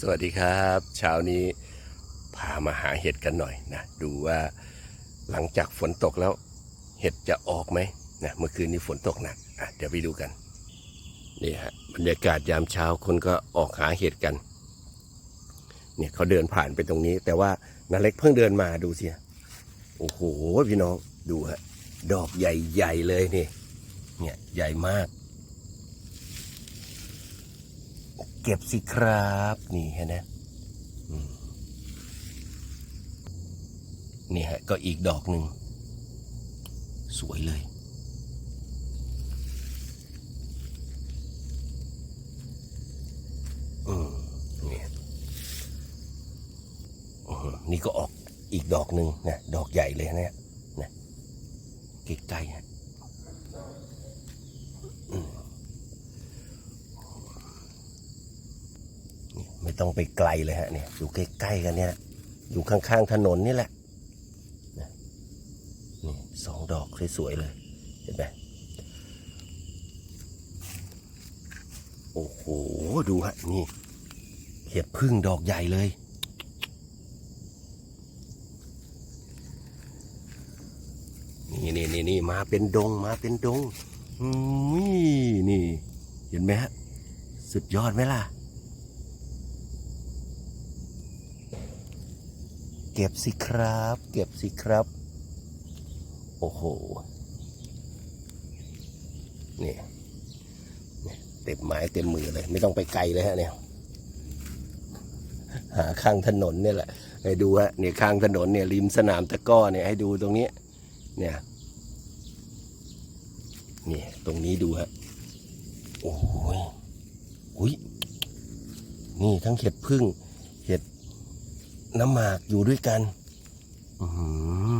สวัสดีครับเช้านี้พามาหาเห็ดกันหน่อยนะดูว่าหลังจากฝนตกแล้ว เห็ดจะออกไหมนะเมื่อคืนนี้ฝนตกหนักอะเดี๋ยวไปดูกันนี่ฮะบรรยากาศยามเช้าคนก็ออกหาเห็ดกันเนี่ยเขาเดินผ่านไปตรงนี้ แต่ว่านาเล็กเพิ่งเดินมาดูสิโอ้โหพี่น้องดูฮะดอกใหญ่ๆเลยนี่เนี่ยใหญ่มาก เก็บสิครับ นี่เห็นไหมนี่ฮะ ก็อีกดอกหนึ่ง สวยเลย อืมนี่นี่ก็ออกอีกดอกหนึ่งนะ ดอกใหญ่เลยนะนะใกล้ๆฮะ ไม่ต้องไปไกลเลยฮะเนี่ยอยู่ใกล้ๆกันเนี่ย อยู่ข้างๆถนนนี่แหละนี่สองดอกสวยๆเลยเห็นไหมโอ้โห ดูฮะ นี่ เห็ดพึ่งดอกใหญ่เลย นี่นี่นี่นี่มาเป็นดงมาเป็นดงอืมนี่ เห็นไหมฮะ สุดยอดไหมล่ะ เก็บสิครับ เก็บสิครับ โอ้โหนี่นี่เต็มไม้เต็มมือเลย ไม่ต้องไปไกลเลยฮะเนี่ยหาข้างถนนเนี่ยแหละให้ดูฮะเนี่ยข้างถนนเนี่ยริมสนามตะก้อเนี่ยให้ดูตรงนี้ เนี่ยเนี่ยตรงนี้ดูฮะโอ้ยอุ้ยนี่ทั้งเห็ดพึ่ง น้ำหมากอยู่ด้วยกันอื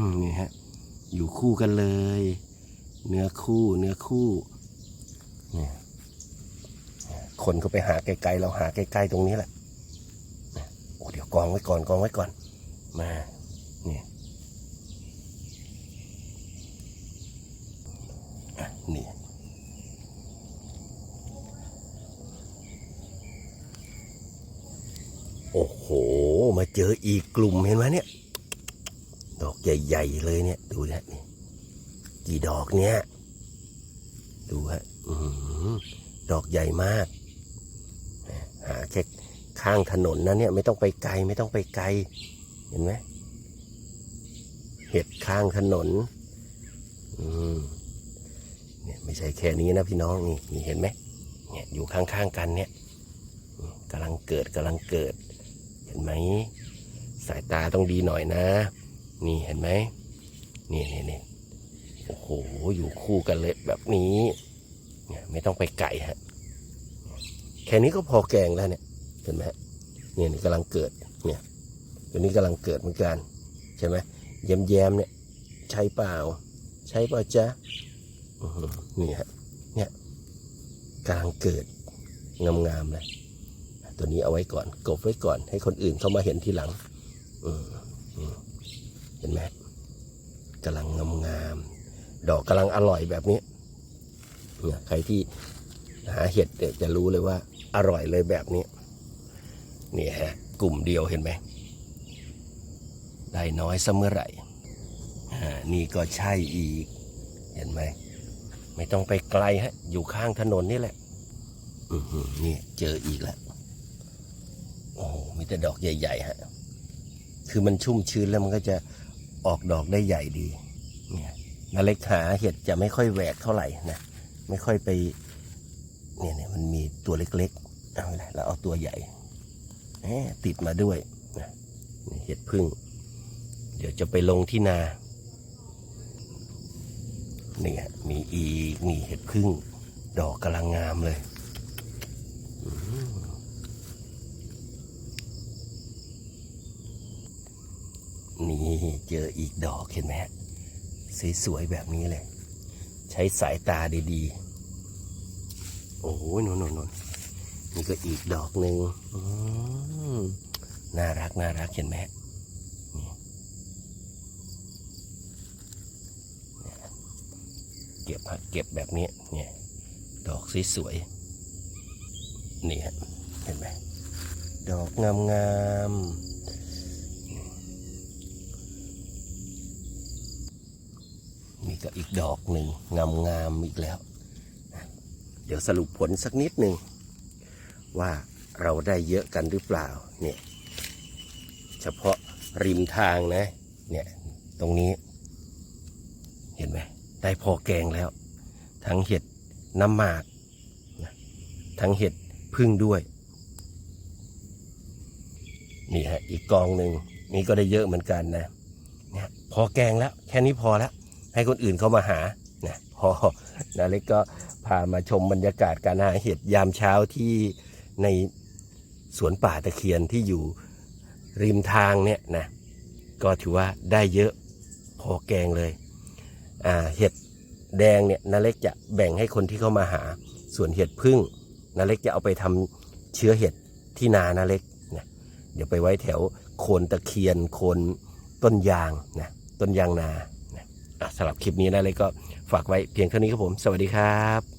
มนี่ฮะ อยู่คู่กันเลย เนื้อคู่ เนื้อคู่เนี่ยคนก็ไปหาไกลๆเราหาใกล้ๆตรงนี้แหละโอ้เดี๋ยวกองไว้ก่อนกองไว้ก่อน มานี่อะนี่ โอ้โห มาเจออีกกลุ่มเห็นไหมเนี่ย ดอกใหญ่ ๆ เลยเนี่ย ดูนะนี่กี่ดอกเนี่ย ดูฮะอดอกใหญ่มาก หาแค่ข้างถนนนะเนี่ย ไม่ต้องไปไกลไม่ต้องไปไกล เห็นไหมเห็ดข้างถนน อืมเนี่ยไม่ใช่แค่นี้นะพี่น้องนี่นี่เห็นไหมเนี่ยอยู่ข้างๆกันเนี่ยกำลังเกิดกำลังเกิด ห็นไหมสายตาต้องดีหน่อยนะ นี่เห็นไหมนี่นี่นี่โอ้โหอยู่คู่กันเลยแบบนี้เนี่ยไม่ต้องไปไก่ฮะแค่นี้ก็พอแกงแล้วเนี่ยเห็นไหมเนี่ยนี่กำลังเกิดเนี่ยตัวนี้กำลังเกิดเหมือนกันใช่ไหมแยมแยมเนี่ยใช่เปล่า ใช่เปล่าจ๊ะอื้อหือนี่ฮะเนี่ยกำลังเกิดงามๆเลย ตัวนี้เอาไว้ก่อน กบไว้ก่อน ให้คนอื่นเข้ามาเห็นทีหลังเห็นไหมกำลังงามๆดอกกำลังอร่อยแบบนี้เนี่ยใครที่หาเห็ดเนี่ยจะรู้เลยว่า อร่อยเลยแบบนี้นี่ฮะ กลุ่มเดียวเห็นไหมได้น้อยเสมอไหร่นี่ก็ใช่อีก เห็นไหม ไม่ต้องไปไกลฮะ อยู่ข้างถนนนี่แหละ อือนี่เจออีกแล้ว แต่ดอกใหญ่ๆฮะคือมันชุ่มชื้นแล้วมันก็จะออกดอกได้ใหญ่ดีเนี่ยนาเล็กหาเห็ดจะไม่ค่อยแหวกเท่าไหร่นะไม่ค่อยไปเนี่ยเนี่ยมันมีตัวเล็กๆเอาละแล้วเอาตัวใหญ่ติดมาด้วยนะนี่เห็ดพึ่ง เดี๋ยวจะไปลงที่นาเนี่ยมีอีกนี่เห็ดพึ่ง ดอกกำลังงามเลย นี่เจออีกดอกเห็นไหมฮะสวยๆแบบนี้เลย ใช้สายตาดีๆ โอ้โหนนนนนนี่ก็อีกดอกหนึ่งน่ารักน่ารักเห็นไหมเก็บเก็บแบบนี้เนี่ยดอกสวยๆนี่ฮะเห็นไหมดอกงามงามๆ นี่ก็อีกดอกหนึ่งงามงามๆอีกแล้ว เดี๋ยวสรุปผลสักนิดหนึ่งว่าเราได้เยอะกันหรือเปล่าเนี่ยเฉพาะริมทางนะเนี่ยตรงนี้ เห็นไหมได้พอแกงแล้ว ทั้งเห็ดน้ำหมากนะทั้งเห็ดพึ่งด้วยนี่ฮะอีกกองหนึ่งนี่ก็ได้เยอะเหมือนกันนะเนี่ยพอแกงแล้ว แค่นี้พอแล้ว ให้คนอื่นเขามาหานะพอนาเล็กก็พามาชมบรรยากาศการหาเห็ดยามเช้าที่ในสวนป่าตะเคียนที่อยู่ริมทางเนี่ยนะก็ถือว่าได้เยอะพอแกงเลยอ่าเห็ดแดงเนี่ยนาเล็กจะแบ่งให้คนที่เข้ามาหา ส่วนเห็ดพึ่งนาเล็กจะเอาไปทำเชื้อเห็ดที่นานาเล็กนะเดี๋ยวไปไว้แถวโคนตะเคียนโคนต้นยางนะต้นยางนา สำหรับคลิปนี้นะเลยก็ฝากไว้เพียงเท่านี้ครับผม สวัสดีครับ